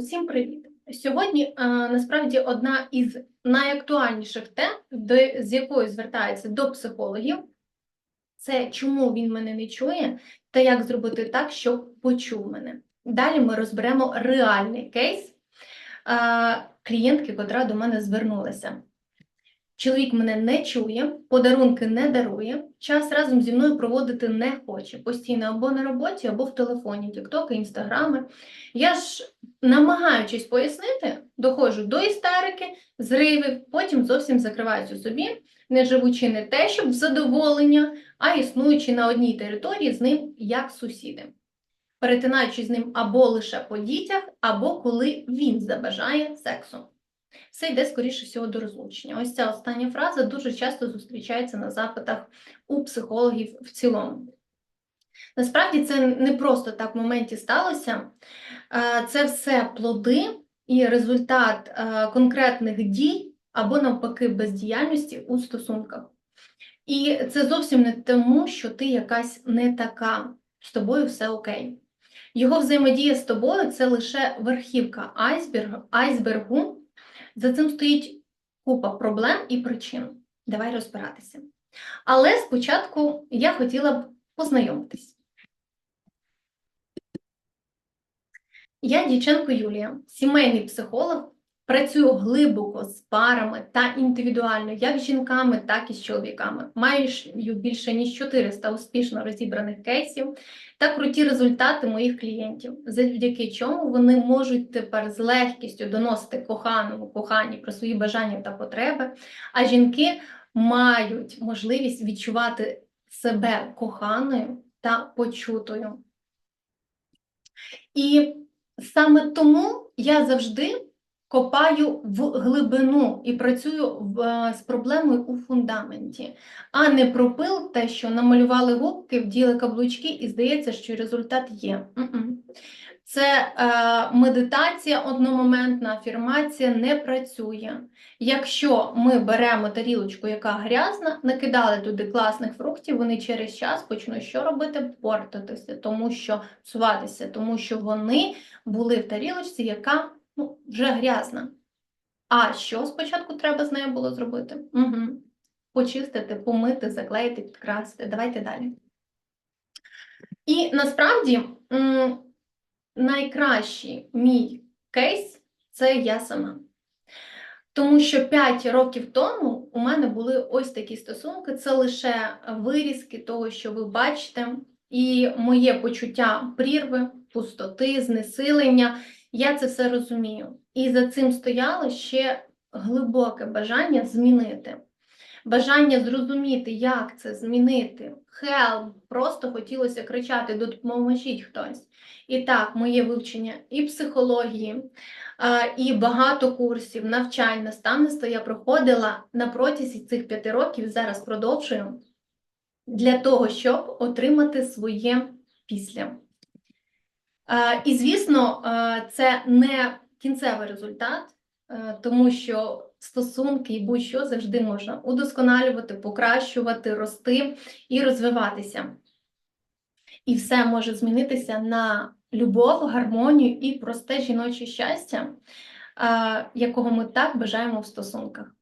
Всім привіт! Сьогодні е, насправді одна із найактуальніших тем, з якою звертається до психологів, це чому він мене не чує, та як зробити так, щоб почув мене. Далі ми розберемо реальний кейс е, клієнтки, котра до мене звернулася. Чоловік мене не чує, подарунки не дарує, час разом зі мною проводити не хоче. Постійно або на роботі, або в телефоні, тіктоки, інстаграми. Я ж, намагаючись пояснити, доходжу до істерики, зривів, потім зовсім закриваюсь у собі, не живучи не те, щоб в задоволення, а існуючи на одній території з ним як сусіди, перетинаючи з ним або лише по дітях, або коли він забажає сексу. Все йде, скоріше всього, до розлучення. Ось ця остання фраза дуже часто зустрічається на запитах у психологів в цілому. Насправді це не просто так в моменті сталося, Е, це все плоди і результат е, конкретних дій або навпаки бездіяльності у стосунках. І це зовсім не тому, що ти якась не така, з тобою все окей. Його взаємодія з тобою це лише верхівка айсберг, айсбергу. За цим стоїть купа проблем і причин. Давай розбиратися. Але спочатку я хотіла б познайомитись. Я Діченко Юлія, сімейний психолог, працюю глибоко з парами та індивідуально, як з жінками, так і з чоловіками. Маю більше ніж 400 успішно розібраних кейсів та круті результати моїх клієнтів, завдяки чому вони можуть тепер з легкістю доносити коханому, коханій про свої бажання та потреби, а жінки мають можливість відчувати себе коханою та почутою. І Саме тому я завжди копаю в глибину і працюю в, е, з проблемою у фундаменті, а не про пил те, що намалювали губки, вділи каблучки, і здається, що результат є. Це е, медитація одномоментна, афірмація не працює. Якщо ми беремо тарілочку, яка грязна, накидали туди класних фруктів, вони через час почнуть що робити? Портитися, тому що псуватися, тому що вони були в тарілочці, яка ну, вже грязна. А що спочатку треба з нею було зробити? Угу. Почистити, помити, заклеїти, підкрасити. Давайте далі. І насправді найкращий мій кейс це я сама. Тому що 5 років тому у мене були ось такі стосунки, це лише вирізки того, що ви бачите, і моє почуття прірви, пустоти, знесилення. Я це все розумію. І за цим стояло ще глибоке бажання змінити. Бажання зрозуміти, як це змінити. Help, просто хотілося кричати, допоможіть хтось. І так, моє вивчення і психології, і багато курсів, навчань, наставництва я проходила на протязі цих п'яти років, зараз продовжую, для того, щоб отримати своє після. І, звісно, це не кінцевий результат, тому що стосунки і будь-що завжди можна удосконалювати, покращувати, рости і розвиватися. І все може змінитися на любов, гармонію і просте жіноче щастя, якого ми так бажаємо в стосунках.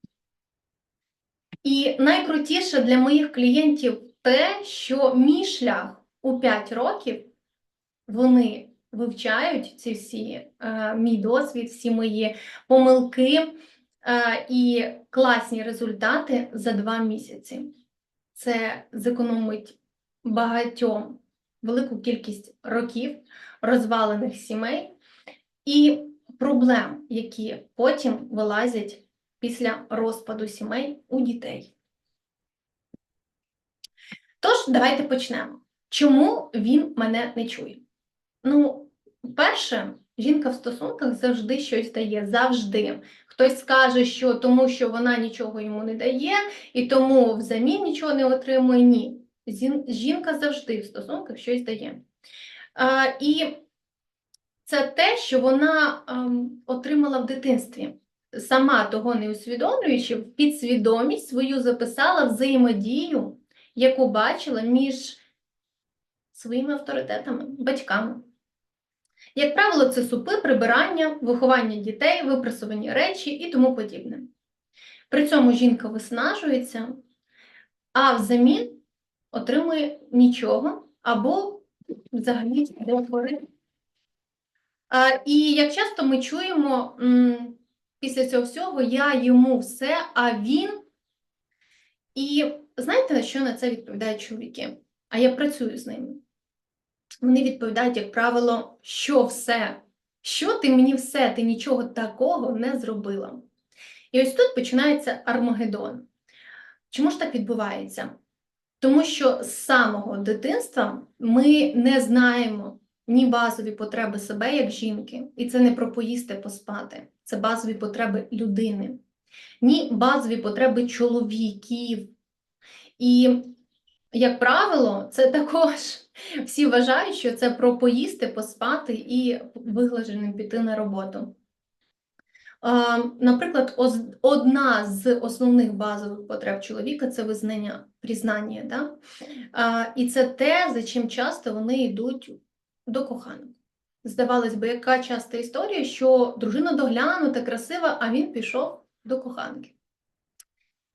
І найкрутіше для моїх клієнтів те, що мій шлях у 5 років вони вивчають ці всі е, мій досвід, всі мої помилки е, і класні результати за два місяці. Це зекономить багатьом велику кількість років розвалених сімей і проблем, які потім вилазять після розпаду сімей у дітей. Тож, давайте почнемо. Чому він мене не чує? Ну, перше, жінка в стосунках завжди щось дає, завжди. Хтось скаже, що тому що вона нічого йому не дає, і тому взамін нічого не отримує. Ні. Жінка завжди в стосунках щось дає. А, І це те, що вона ем, отримала в дитинстві. Сама того не усвідомлюючи, в підсвідомість свою записала взаємодію, яку бачила між своїми авторитетами, батьками. Як правило, це супи, прибирання, виховання дітей, випрасувані речі і тому подібне. При цьому жінка виснажується, а взамін отримує нічого або взагалі йде І як часто ми чуємо після цього всього, я йому все, а він. І знаєте, на що на це відповідають чоловіки? А я працюю з ними. Вони відповідають, як правило, що все, що ти мені все, ти нічого такого не зробила. І ось тут починається Армагеддон. Чому ж так відбувається? Тому що з самого дитинства ми не знаємо ні базові потреби себе як жінки, і це не про поїсти поспати, це базові потреби людини, ні базові потреби чоловіків. І, як правило, це також всі вважають, що це про поїсти, поспати і виглаженим піти на роботу. Наприклад, одна з основних базових потреб чоловіка це визнання, признання. Да? І це те, за чим часто вони йдуть до коханого. Здавалось би, яка часта історія, що дружина доглянута, красива, а він пішов до коханки.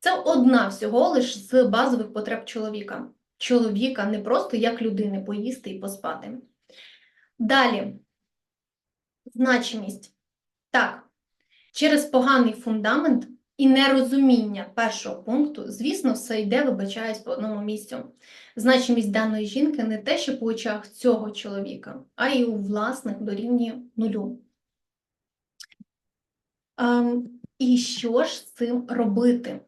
Це одна всього лиш з базових потреб чоловіка. Чоловіка не просто як людини поїсти і поспати. Далі, значимість. Так, через поганий фундамент і нерозуміння першого пункту, звісно, все йде, вибачаюсь по одному місцю. Значимість даної жінки не те, що по очах цього чоловіка, а й у власних дорівнює нулю. Ем, і що ж з цим робити?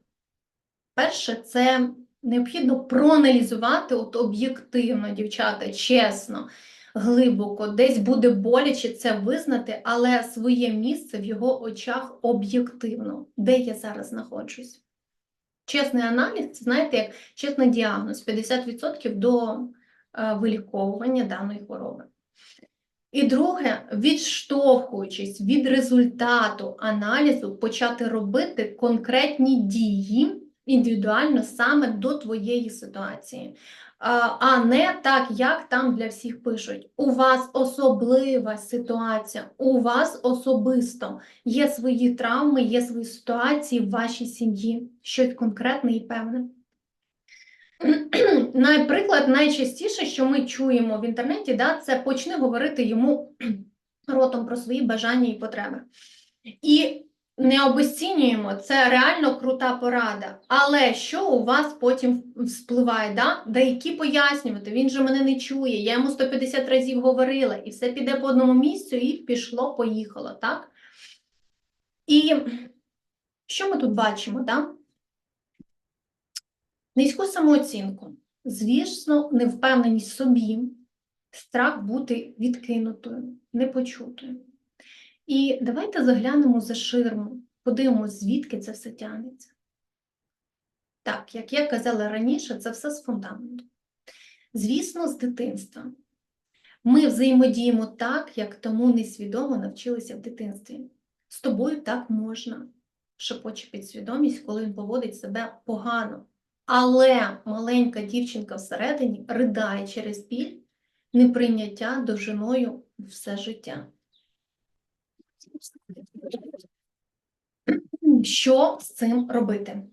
Перше, це необхідно проаналізувати от об'єктивно, дівчата, чесно, глибоко, десь буде боляче це визнати, але своє місце в його очах об'єктивно, де я зараз знаходжусь. Чесний аналіз, це знаєте, як чесний діагноз, 50% до е, виліковування даної хвороби. І друге, відштовхуючись від результату аналізу, почати робити конкретні дії індивідуально саме до твоєї ситуації, а не так, як там для всіх пишуть. У вас особлива ситуація, у вас особисто є свої травми, є свої ситуації в вашій сім'ї, щось конкретне і певне. Наприклад, найчастіше, що ми чуємо в інтернеті, да, це почни говорити йому ротом про свої бажання і потреби. І не обесцінюємо, це реально крута порада. Але що у вас потім вспливає? Да? Да які пояснювати? Він же мене не чує, я йому 150 разів говорила, і все піде по одному місцю, і пішло, поїхало, так? І що ми тут бачимо? Да? Низьку самооцінку, звісно, невпевненість собі, страх бути відкинутою, непочутою. І давайте заглянемо за ширму, подивимося, звідки це все тягнеться. Так, як я казала раніше, це все з фундаменту. Звісно, з дитинства. Ми взаємодіємо так, як тому несвідомо навчилися в дитинстві. З тобою так можна, шепоче підсвідомість, коли він поводить себе погано. Але маленька дівчинка всередині ридає через біль неприйняття довжиною все життя. Що з цим робити?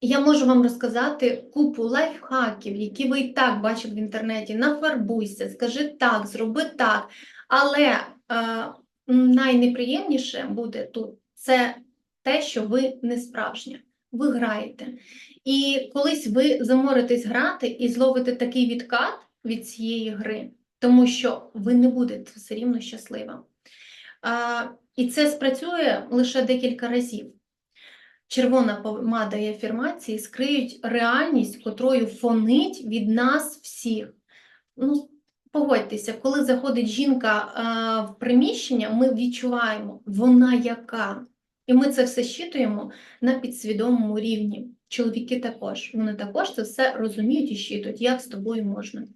Я можу вам розказати купу лайфхаків, які ви і так бачили в інтернеті. Нафарбуйся, скажи так, зроби так. Але е, найнеприємніше буде тут це те, що ви не справжня, ви граєте. І колись ви заморитесь грати і зловите такий відкат від цієї гри, тому що ви не будете все рівно щаслива. І це спрацює лише декілька разів. Червона помада і афірмації скриють реальність, котрою фонить від нас всіх. Ну, Погодьтеся, коли заходить жінка в приміщення, ми відчуваємо, вона яка. І ми це все щитуємо на підсвідомому рівні. Чоловіки також. Вони також це все розуміють і щитують, як з тобою можна.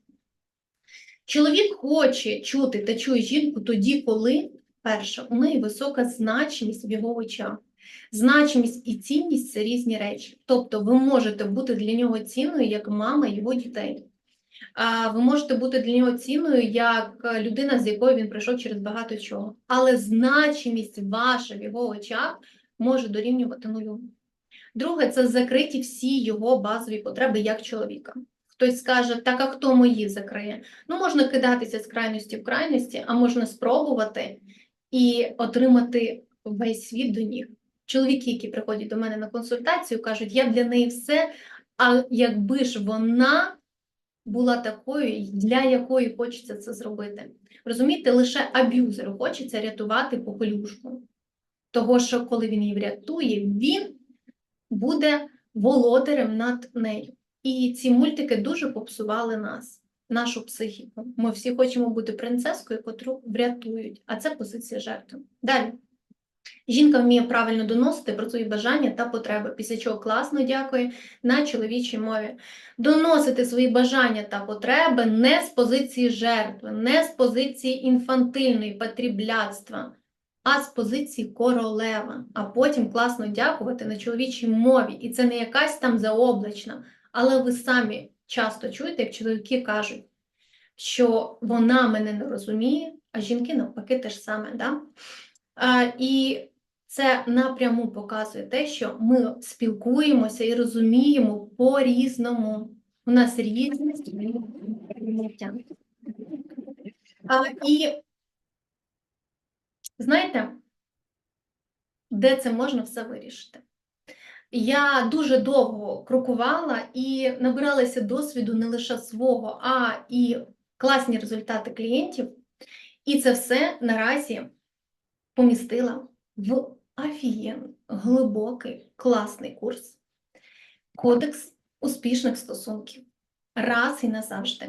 Чоловік хоче чути та чує жінку тоді, коли, перше, у неї висока значимість в його очах. Значимість і цінність це різні речі. Тобто ви можете бути для нього цінною як мама його дітей. Ви можете бути для нього цінною як е, людина, з якою він прийшов через багато чого. Але значимість ваша в його очах може дорівнювати нулю. Друге, це закриті всі його базові потреби як чоловіка. Хтось скаже, так а хто мої закриє? Ну, можна кидатися з крайності в крайності, а можна спробувати і отримати весь світ до ніг. Чоловіки, які приходять до мене на консультацію, кажуть, я для неї все, а якби ж вона була такою, для якої хочеться це зробити. Розумієте, лише аб'юзеру хочеться рятувати попелюшку. Того, що коли він її врятує, він буде володарем над нею. І ці мультики дуже попсували нас, нашу психіку. Ми всі хочемо бути принцескою, котру врятують, а це позиція жертви. Далі. Жінка вміє правильно доносити про свої бажання та потреби, після чого класно дякує на чоловічій мові. Доносити свої бажання та потреби не з позиції жертви, не з позиції інфантильної потрібляцтва, а з позиції королева. А потім класно дякувати на чоловічій мові. І це не якась там заоблачна, але ви самі часто чуєте, як чоловіки кажуть, що вона мене не розуміє, а жінки навпаки те ж саме. Да? А, І це напряму показує те, що ми спілкуємося і розуміємо по-різному. У нас різні сприйняття. І знаєте, де це можна все вирішити? Я дуже довго крокувала і набиралася досвіду не лише свого, а і класні результати клієнтів. І це все наразі помістила в офігенний, глибокий, класний курс Кодекс успішних стосунків. Раз і назавжди.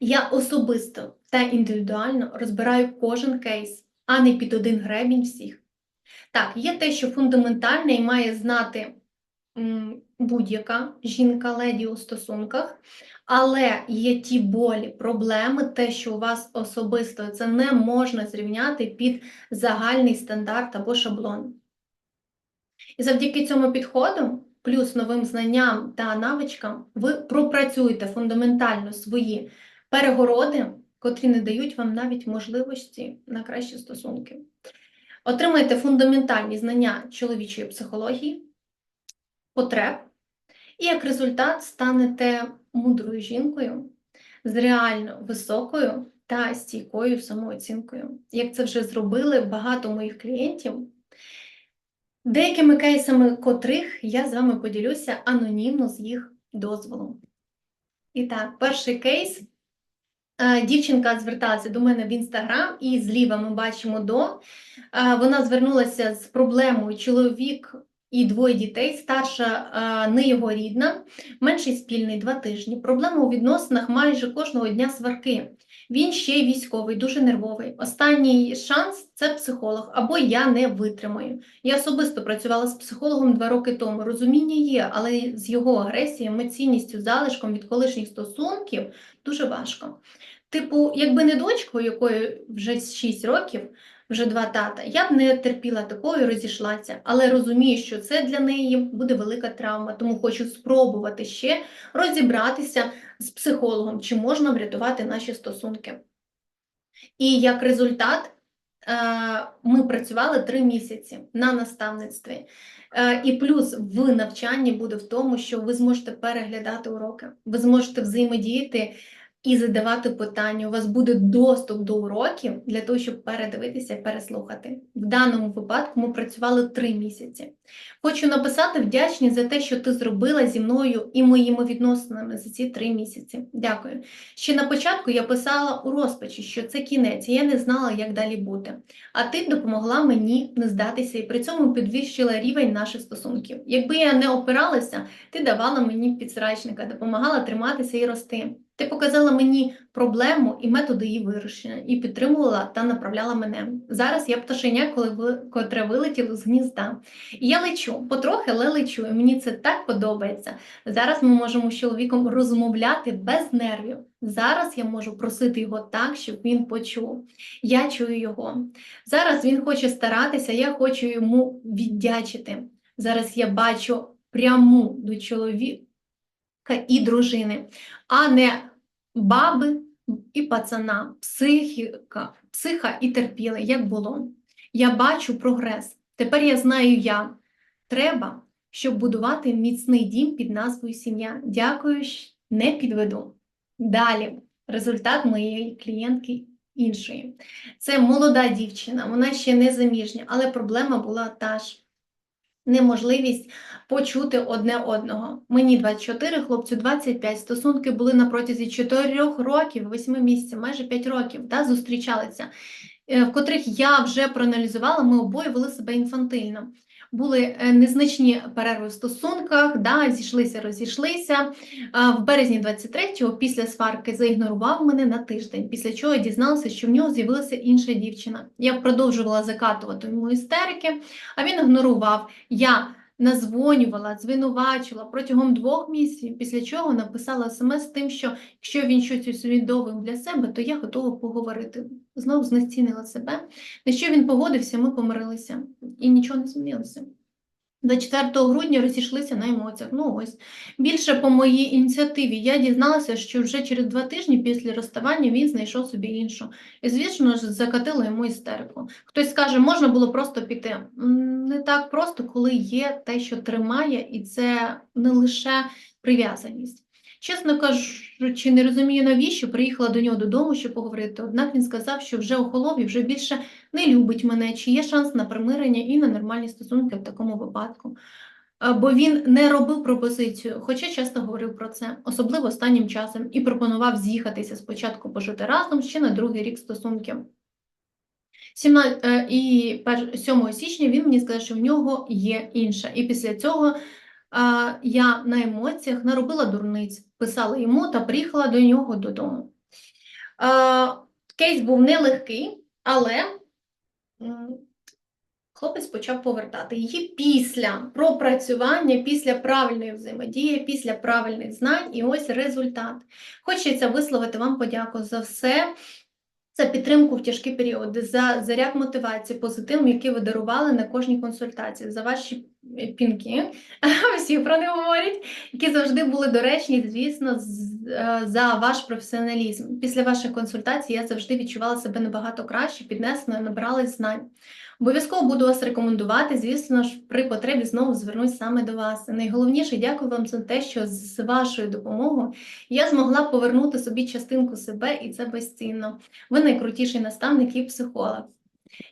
Я особисто та індивідуально розбираю кожен кейс, а не під один гребінь всіх. Так, є те, що фундаментальне і має знати будь-яка жінка-леді у стосунках, але є ті болі, проблеми, те, що у вас особисто це не можна зрівняти під загальний стандарт або шаблон. І завдяки цьому підходу, плюс новим знанням та навичкам, ви пропрацюєте фундаментально свої перегороди, котрі не дають вам навіть можливості на кращі стосунки. Отримаєте фундаментальні знання чоловічої психології, потреб, і як результат станете мудрою жінкою з реально високою та стійкою самооцінкою. Як це вже зробили багато моїх клієнтів, деякими кейсами котрих я з вами поділюся анонімно з їх дозволу. І так, перший кейс. Е, дівчинка зверталася до мене в інстаграм, і зліва ми бачимо до. Е, вона звернулася з проблемою чоловік і двоє дітей, старша не його рідна, менший спільний два тижні. Проблема у відносинах майже кожного дня сварки. Він ще й військовий, дуже нервовий. Останній шанс це психолог, або я не витримаю. Я особисто працювала з психологом два роки тому. Розуміння є, але з його агресією, емоційністю, залишком від колишніх стосунків дуже важко. Типу, якби не дочкою, якої вже 6 років вже два тата. Я б не терпіла такого і розійшлася, але розумію, що це для неї буде велика травма, тому хочу спробувати ще розібратися з психологом, чи можна врятувати наші стосунки. І як результат, е, ми працювали три місяці на наставництві. Е, і плюс в навчанні буде в тому, що ви зможете переглядати уроки, ви зможете взаємодіяти і задавати питання. У вас буде доступ до уроків для того, щоб передивитися і переслухати. В даному випадку ми працювали три місяці. Хочу написати вдячні за те, що ти зробила зі мною і моїми відносинами за ці три місяці. Дякую. Ще на початку я писала у розпачі, що це кінець, і я не знала, як далі бути. А ти допомогла мені не здатися і при цьому підвищила рівень наших стосунків. Якби я не опиралася, ти давала мені підсрачника, допомагала триматися і рости. Ти показала мені проблему і методи її вирішення, і підтримувала та направляла мене. Зараз я пташеня, коли котре вилетіло з гнізда. І я лечу, потрохи, але лечу, і мені це так подобається. Зараз ми можемо з чоловіком розмовляти без нервів. Зараз я можу просити його так, щоб він почув. Я чую його. Зараз він хоче старатися, я хочу йому віддячити. Зараз я бачу пряму до чоловіка і дружини, а не баби і пацана, психіка, психа і терпіли, як було. Я бачу прогрес. Тепер я знаю як. Треба, щоб будувати міцний дім під назвою сім'я. Дякую, не підведу. Далі, результат моєї клієнтки іншої. Це молода дівчина, вона ще не заміжня, але проблема була та ж. Неможливість почути одне одного. Мені 24, хлопцю 25. Стосунки були на протязі 4 років, 8 місяців, майже 5 років, та, зустрічалися, е, в котрих я вже проаналізувала, ми обоє вели себе інфантильно. Були е, незначні перерви в стосунках, да, зійшлися, розійшлися. В березні 23-го після сварки заігнорував мене на тиждень, після чого я дізналася, що в нього з'явилася інша дівчина. Я продовжувала закатувати йому істерики, а він ігнорував. Я назвонювала, звинувачувала протягом двох місяців, після чого написала смс з тим, що якщо він щось усвідомив для себе, то я готова поговорити. Знову знецінила себе. На що він погодився, ми помирилися і нічого не змінилося. 24 грудня розійшлися на емоціях. Ну ось більше по моїй ініціативі я дізналася, що вже через два тижні після розставання він знайшов собі іншу. І звісно ж закатила йому істерику. Хтось скаже, можна було просто піти. Не так просто, коли є те, що тримає, і це не лише прив'язаність. Чесно кажучи, не розумію, навіщо приїхала до нього додому, щоб поговорити. Однак він сказав, що вже охолов і вже більше не любить мене, чи є шанс на примирення і на нормальні стосунки в такому випадку. Е, Бо він не робив пропозицію, хоча часто говорив про це, особливо останнім часом, і пропонував з'їхатися спочатку пожити разом ще на другий рік стосунків. 17, е, і 7 січня він мені сказав, що в нього є інша. І після цього я на емоціях наробила дурниць, писала йому та приїхала до нього додому. Кейс був нелегкий, але хлопець почав повертати її після пропрацювання, після правильної взаємодії, після правильних знань, і ось результат. Хочеться висловити вам подяку за все. За підтримку в тяжкі періоди, за заряд мотивації, позитив, який ви дарували на кожній консультації, за ваші пінки, всі про них говорять, які завжди були доречні, звісно, е, за ваш професіоналізм. Після ваших консультацій я завжди відчувала себе набагато краще, піднесено, набралась знань. Обов'язково буду вас рекомендувати. Звісно ж, при потребі знову звернусь саме до вас. Найголовніше, дякую вам за те, що з вашою допомогою я змогла повернути собі частинку себе, і це безцінно. Ви найкрутіший наставник і психолог.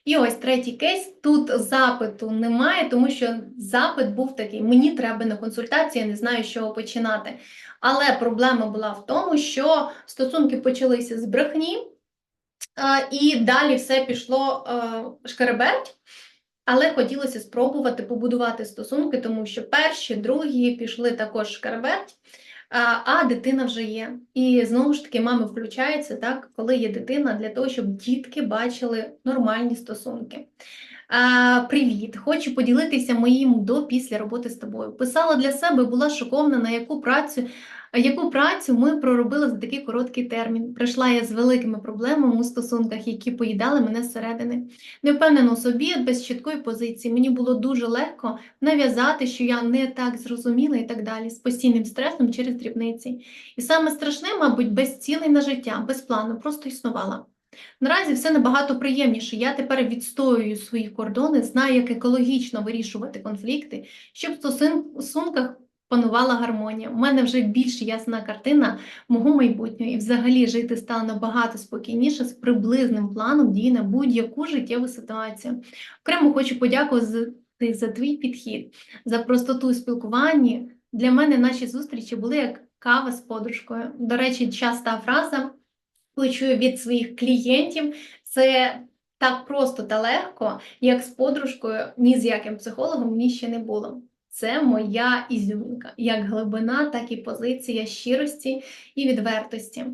І ось третій кейс. Тут запиту немає, тому що запит був такий: мені треба на консультацію, я не знаю, з чого починати. Але проблема була в тому, що стосунки почалися з брехні, і далі все пішло е, шкереберть. Але хотілося спробувати побудувати стосунки, тому що перші, другі пішли також шкарбеть, а, а дитина вже є. І знову ж таки, мами включаються, так, коли є дитина, для того, щоб дітки бачили нормальні стосунки. Привіт! Хочу поділитися моїм до після роботи з тобою. Писала для себе, була шокована, на яку працю, яку працю ми проробили за такий короткий термін. Прийшла я з великими проблемами у стосунках, які поїдали мене зсередини. Не впевнена у собі, без чіткої позиції. Мені було дуже легко нав'язати, що я не так зрозуміла і так далі, з постійним стресом через дрібниці. І саме страшне, мабуть, без цілей на життя, без плану, просто існувала. Наразі все набагато приємніше. Я тепер відстоюю свої кордони, знаю, як екологічно вирішувати конфлікти, щоб в стосунках панувала гармонія. У мене вже більш ясна картина мого майбутнього, і взагалі жити стало набагато спокійніше з приблизним планом дій на будь-яку життєву ситуацію. Окремо хочу подякувати за твій підхід, за простоту у спілкуванні. Для мене наші зустрічі були як кава з подружкою. До речі, часта фраза, чую від своїх клієнтів, це так просто та легко, як з подружкою, ні з яким психологом мені ще не було. Це моя ізюмінка, як глибина, так і позиція щирості і відвертості.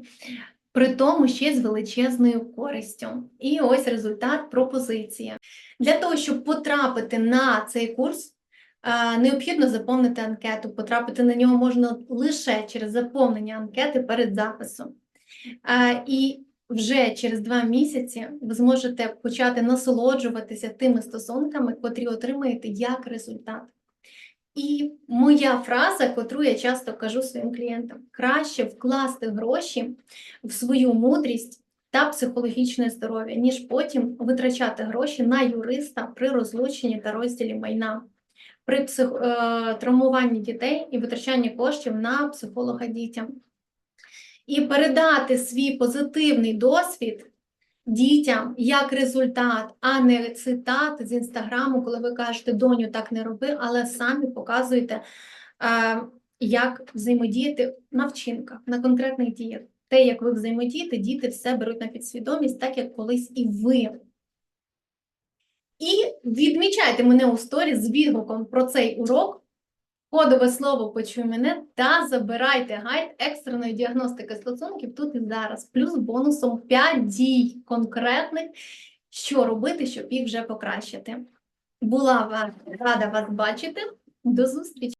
При тому ще з величезною користю. І ось результат пропозиція. Для того, щоб потрапити на цей курс, е, необхідно заповнити анкету. Потрапити на нього можна лише через заповнення анкети перед записом. І вже через два місяці ви зможете почати насолоджуватися тими стосунками, котрі отримаєте як результат. І моя фраза, котру я часто кажу своїм клієнтам: краще вкласти гроші в свою мудрість та психологічне здоров'я, ніж потім витрачати гроші на юриста при розлученні та розділі майна, при псих... е, травмуванні дітей і витрачанні коштів на психолога дітям. І передати свій позитивний досвід дітям як результат, а не цитат з інстаграму, коли ви кажете, доню, так не роби, але самі показуєте, е, як взаємодіяти на вчинках, на конкретних діях. Те, як ви взаємодієте, діти все беруть на підсвідомість, так як колись і ви. І відмічайте мене у сторі з відгуком про цей урок. Кодове слово почуй мене та забирайте гайд екстреної діагностики стосунків тут і зараз, плюс бонусом 5 дій конкретних, що робити, щоб їх вже покращити. Була рада вас бачити. До зустрічі!